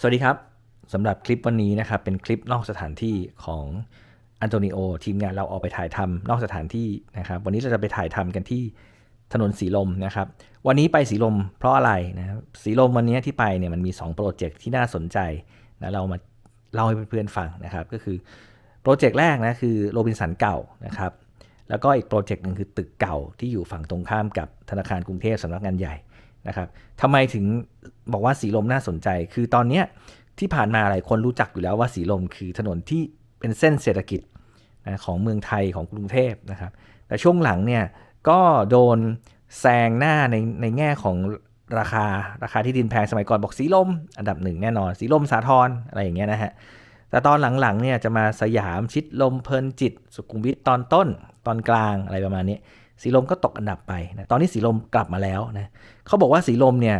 สวัสดีครับสำหรับคลิปวันนี้นะครับเป็นคลิปนอกสถานที่ของอันโตนิโอทีมงานเราออกไปถ่ายทำนอกสถานที่นะครับ วันนี้เราจะไปถ่ายทำกันที่ถนนสีลมนะครับ วันนี้ไปสีลมเพราะอะไรนะครับสีลมวันนี้ที่ไปเนี่ยมันมี 2 โปรเจกต์ที่น่าสนใจนะเรามาเล่าให้เพื่อนๆฟังนะครับ ก็คือโปรเจกต์แรกนะคือโรบินสันเก่านะครับ แล้วก็อีกโปรเจกต์หนึ่งคือตึกเก่าที่อยู่ฝั่งตรงข้ามกับธนาคารกรุงเทพสำนักงานใหญ่ นะครับทำไมถึงบอกว่าสีลมน่าสนใจ คือตอนเนี้ยที่ผ่านมาหลายคนรู้จักอยู่แล้วว่าสีลมคือถนนที่เป็นเส้นเศรษฐกิจนะของเมืองไทยของกรุงเทพนะครับ แต่ช่วงหลังเนี่ยก็โดนแซงหน้าในในแง่ของราคาราคาที่ดินแพงสมัยก่อนบอกสีลม อันดับหนึ่งแน่นอน สีลมสาทรอะไรอย่างเงี้ยนะฮะแต่ตอนหลังๆเนี่ยจะมาสยามชิดลมเพลินจิต สุขุมวิทตอนต้นตอนกลางอะไรประมาณนี้ สีลมก็ตกอันดับไปนะตอนนี้สีลมกลับมาแล้วนะเขาบอกว่าสีลมเนี่ย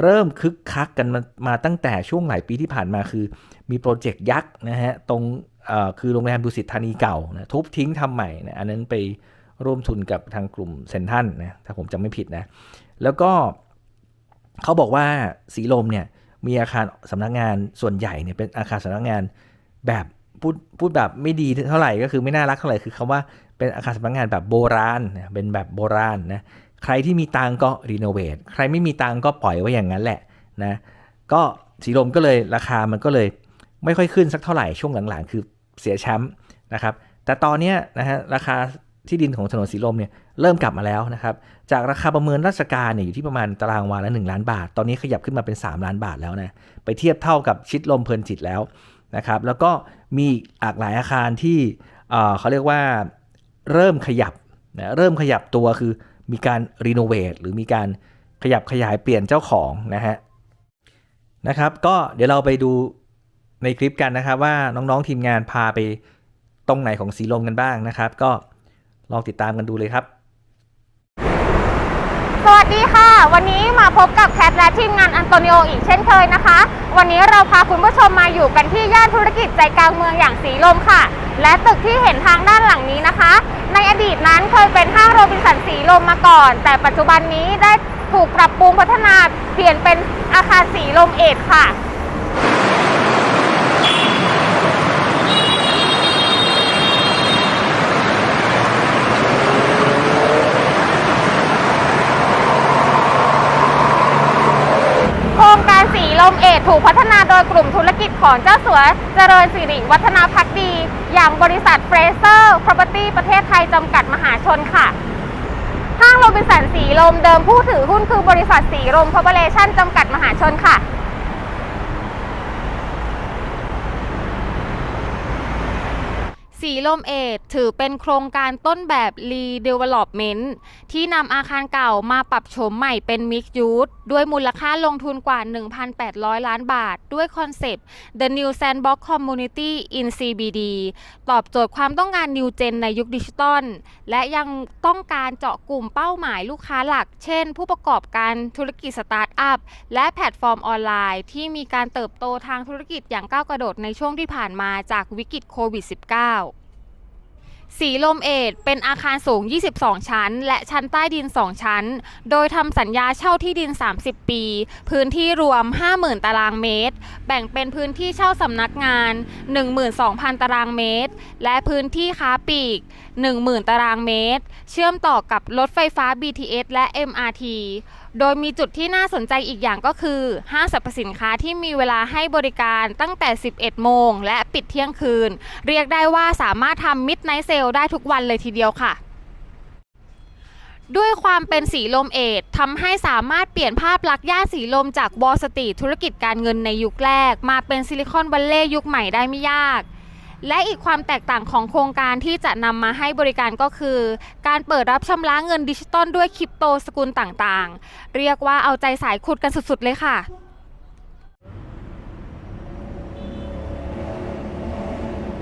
เริ่มคึกคักกันมามาตั้งแต่ช่วงหลายปีที่ผ่านมาคือ มีโปรเจกต์ยักษ์นะฮะตรงคือโรงแรมดุสิตธานีเก่านะทุบทิ้งทำใหม่นะอันนั้นไปร่วมทุนกับทางกลุ่มเซนทันนะถ้าผมจำไม่ผิดนะแล้วก็เขาบอกว่าสีลมเนี่ยมีอาคารสำนักงานส่วนใหญ่เนี่ยเป็นอาคารสำนักงานแบบ พูดพูดแบบไม่ดีเท่าไหร่ก็คือไม่น่ารักเท่าไหร่คือคำว่าเป็นอาคารสำนักงานแบบโบราณเป็นแบบโบราณนะใครที่มีตังก็รีโนเวทใครไม่มีตังก็ปล่อยไว้อย่างนั้นแหละนะก็สีลมก็เลยราคามันก็เลยไม่ค่อยขึ้นสักเท่าไหร่ช่วงหลังๆ คือเสียแชมป์นะครับแต่ตอนนี้นะฮะราคาที่ดินของถนนสีลมเนี่ยเริ่มกลับมาแล้วนะครับจากราคาประเมินราชการเนี่ยอยู่ที่ประมาณตารางวาละ 1 ล้านบาท ตอนนี้ขยับขึ้นมาเป็น 3 ล้านบาทแล้วนะไปเทียบเท่ากับชิดลมเพลินจิตแล้ว นะครับ แล้วก็มีอีกหลายอาคารที่เอ่อเขาเรียกว่าเริ่มขยับนะเริ่มขยับตัวคือมีการรีโนเวทหรือมีการขยับขยายเปลี่ยนเจ้าของนะฮะนะครับ ก็เดี๋ยวเราไปดูในคลิปกันนะครับ ว่าน้องๆทีมงานพาไปตรงไหนของสีลมกันบ้างนะครับ ก็ลองติดตามกันดูเลยครับ สวัสดีค่ะ วันนี้มาพบกับแคทและทีมงานอันโตนิโออีกเช่นเคยนะคะ วันนี้เราพาคุณผู้ชมมาอยู่กันที่ย่านธุรกิจใจกลางเมืองอย่างสีลมค่ะ และตึกที่เห็นทางด้านหลังนี้นะคะ ในอดีตนั้นเคยเป็นห้างโรบินสันสีลมมาก่อน แต่ปัจจุบันนี้ได้ถูกปรับปรุงพัฒนาเปลี่ยนเป็นอาคารสีลมเอทค่ะ โครงการสีล มเอทถูกพัฒนาโดยกลุ่มธุรกิจของเจ้าสัวเจริญสิริวัฒนาพักดี อย่างบริษัทเฟรเซอร์พ Property ประเทศไทยจำกัดมหาชนค่ะห้างโรบินสันสีลมเดิมผู้ถือหุ้นคือบริษัทสีลมคอร์ปอเรชั่นจำกัดมหาชนค่ะ สีลมเอทถือเป็นโครงการต้นแบบ Redevelopment ที่นำอาคารเก่ามาปรับโฉมใหม่เป็น Mixed Use ด้วยมูลค่าลงทุนกว่า 1,800 ล้านบาท ด้วยคอนเซปต์ The New Sandbox Community in CBD ตอบโจทย์ความต้องการ New Gen ในยุคดิจิตอลและยังต้องการเจาะกลุ่มเป้าหมายลูกค้าหลัก เช่น ผู้ประกอบการธุรกิจสตาร์ทอัพ และแพลตฟอร์มออนไลน์ ที่มีการเติบโตทางธุรกิจอย่างก้าวกระโดดในช่วงที่ผ่านมาจากวิกฤตโควิด -19 สีลมเอทเป็นอาคารสูง 22 ชั้น และชั้นใต้ดิน 2 ชั้น โดยทำสัญญาเช่าที่ดิน 30 ปี พื้นที่รวม 50,000 ตารางเมตร แบ่งเป็นพื้นที่เช่าสำนักงาน 12,000 ตารางเมตร และพื้นที่ค้าปลีก 10,000 ตารางเมตร เชื่อมต่อกับรถไฟฟ้า BTS และ MRT โดยมีจุดที่น่าสนใจอีกอย่างก็คือ ห้างสรรพสินค้าที่มีเวลาให้บริการตั้งแต่ 11 โมง และปิดเที่ยงคืน เรียกได้ว่าสามารถทำมิดไนท์เซลได้ทุกวันเลยทีเดียวค่ะด้วยความเป็นสีลมเอททำให้สามารถเปลี่ยนภาพลักษณ์ย่านสีลมจากวอลสตรีทธุรกิจการเงินในยุคแรก มาเป็นซิลิคอนวัลเลย์ยุคใหม่ได้ไม่ยาก และอีกความแตกต่างของโครงการที่จะนำมาให้บริการก็คือ การเปิดรับชำระเงินดิจิตอลด้วยคริปโตสกุลต่างๆ เรียกว่าเอาใจสายขุดกันสุดๆเลยค่ะ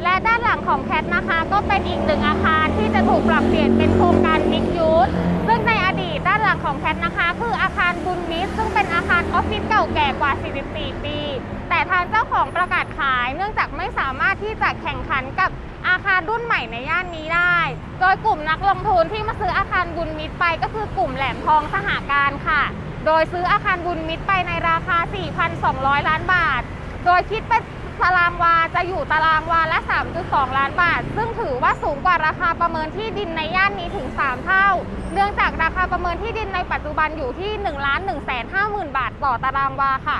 และด้านหลังของแคทนะคะ ก็เป็นอีกหนึ่งอาคารที่จะถูกปรับเปลี่ยนเป็นโครงการมิกยูสซึ่งในอดีตด้านหลังของแคทนะคะ คืออาคารบุญมิตรซึ่งเป็นอาคารออฟฟิศเก่าแก่กว่า 44 ปี แต่ทางเจ้าของประกาศขาย ใหม่ในย่านนี้ได้ โดยกลุ่มนักลงทุนที่มาซื้ออาคารบุญมิตรไปก็คือกลุ่มแหลมทองสหการค่ะ โดยซื้ออาคารบุญมิตรไปในราคา 4,200 ล้านบาท โดยคิดเป็นตารางวาจะอยู่ตารางวาละ 3.2 ล้านบาท ซึ่งถือว่าสูงกว่าราคาประเมินที่ดินในย่านนี้ถึง 3 เท่า เนื่องจากราคาประเมินที่ดินในปัจจุบันอยู่ที่ 1 1 5 0 0 0 0 บาทต่อตารางวาค่ะ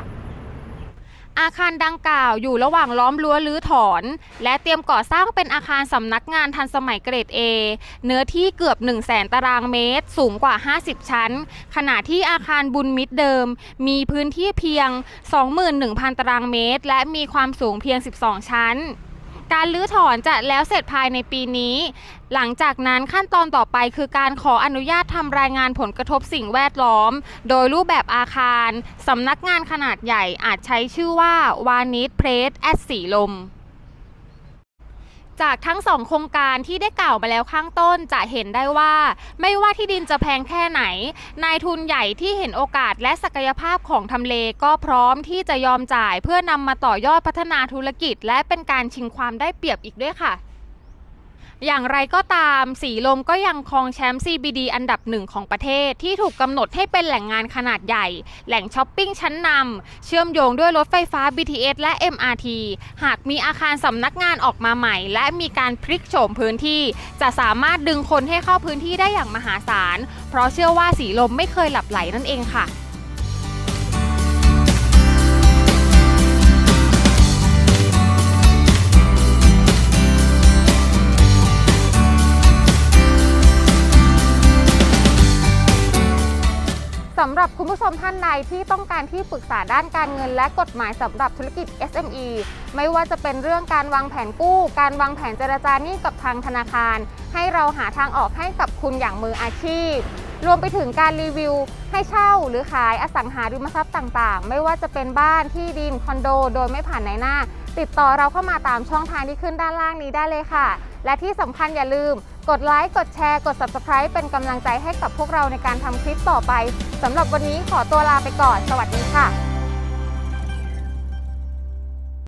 อาคารดังกล่าวอยู่ระหว่างล้อมรั้วรื้อถอน และเตรียมก่อสร้างเป็นอาคารสำนักงานทันสมัยเกรด A เนื้อที่เกือบ 1 0 0 0 0แตารางเมตร สูงกว่า 50 ชั้น ขณะที่อาคารบุญมิตรเดิม มีพื้นที่เพียง 21,000 ตารางเมตร และมีความสูงเพียง 12 ชั้น การรื้อถอนจะแล้วเสร็จภายในปีนี้ หลังจากนั้นขั้นตอนต่อไปคือการขออนุญาตทำรายงานผลกระทบสิ่งแวดล้อม โดยรูปแบบอาคารสำนักงานขนาดใหญ่อาจใช้ชื่อว่าวานิชเพรสแอดสีลม จากทั้งสองโครงการที่ได้กล่าวมาแล้วข้างต้นจะเห็นได้ว่า ไม่ว่าที่ดินจะแพงแค่ไหน นายทุนใหญ่ที่เห็นโอกาสและศักยภาพของทำเลก็พร้อมที่จะยอมจ่าย เพื่อนำมาต่อยอดพัฒนาธุรกิจ และเป็นการชิงความได้เปรียบอีกด้วยค่ะ อย่างไรก็ตาม สีลมก็ยังครองแชมป์ CBD อันดับหนึ่งของประเทศที่ถูกกำหนดให้เป็นแหล่งงานขนาดใหญ่ แหล่งช้อปปิ้งชั้นนำเชื่อมโยงด้วยรถไฟฟ้า BTS และ MRT หากมีอาคารสำนักงานออกมาใหม่ และมีการพลิกโฉมพื้นที่ จะสามารถดึงคนให้เข้าพื้นที่ได้อย่างมหาศาล เพราะเชื่อว่าสีลมไม่เคยหลับไหลนั่นเองค่ะ รับคุณผู้ชมท่านใดที่ต้องการที่ปรึกษาด้านการเงิน และกฎหมายสำหรับธุรกิจ SME ไม่ว่าจะเป็นเรื่องการวางแผนกู้ การวางแผนเจรจาหนี้กับทางธนาคาร ให้เราหาทางออกให้กับคุณอย่างมืออาชีพ รวมไปถึงการรีวิว ให้เช่าหรือขายอสังหาริมทรัพย์ต่างๆ ไม่ว่าจะเป็นบ้านที่ดินคอนโด โดยไม่ผ่านในหน้า ติดต่อเราเข้ามาตามช่องทางที่ขึ้นด้านล่างนี้ได้เลยค่ะ และที่สำคัญอย่าลืม กดไลค์กดแชร์ กด Subscribe เป็นกำลังใจให้กับพวกเราในการทำคลิปต่อไปสำหรับวันนี้ขอตัวลาไปก่อน สวัสดีค่ะ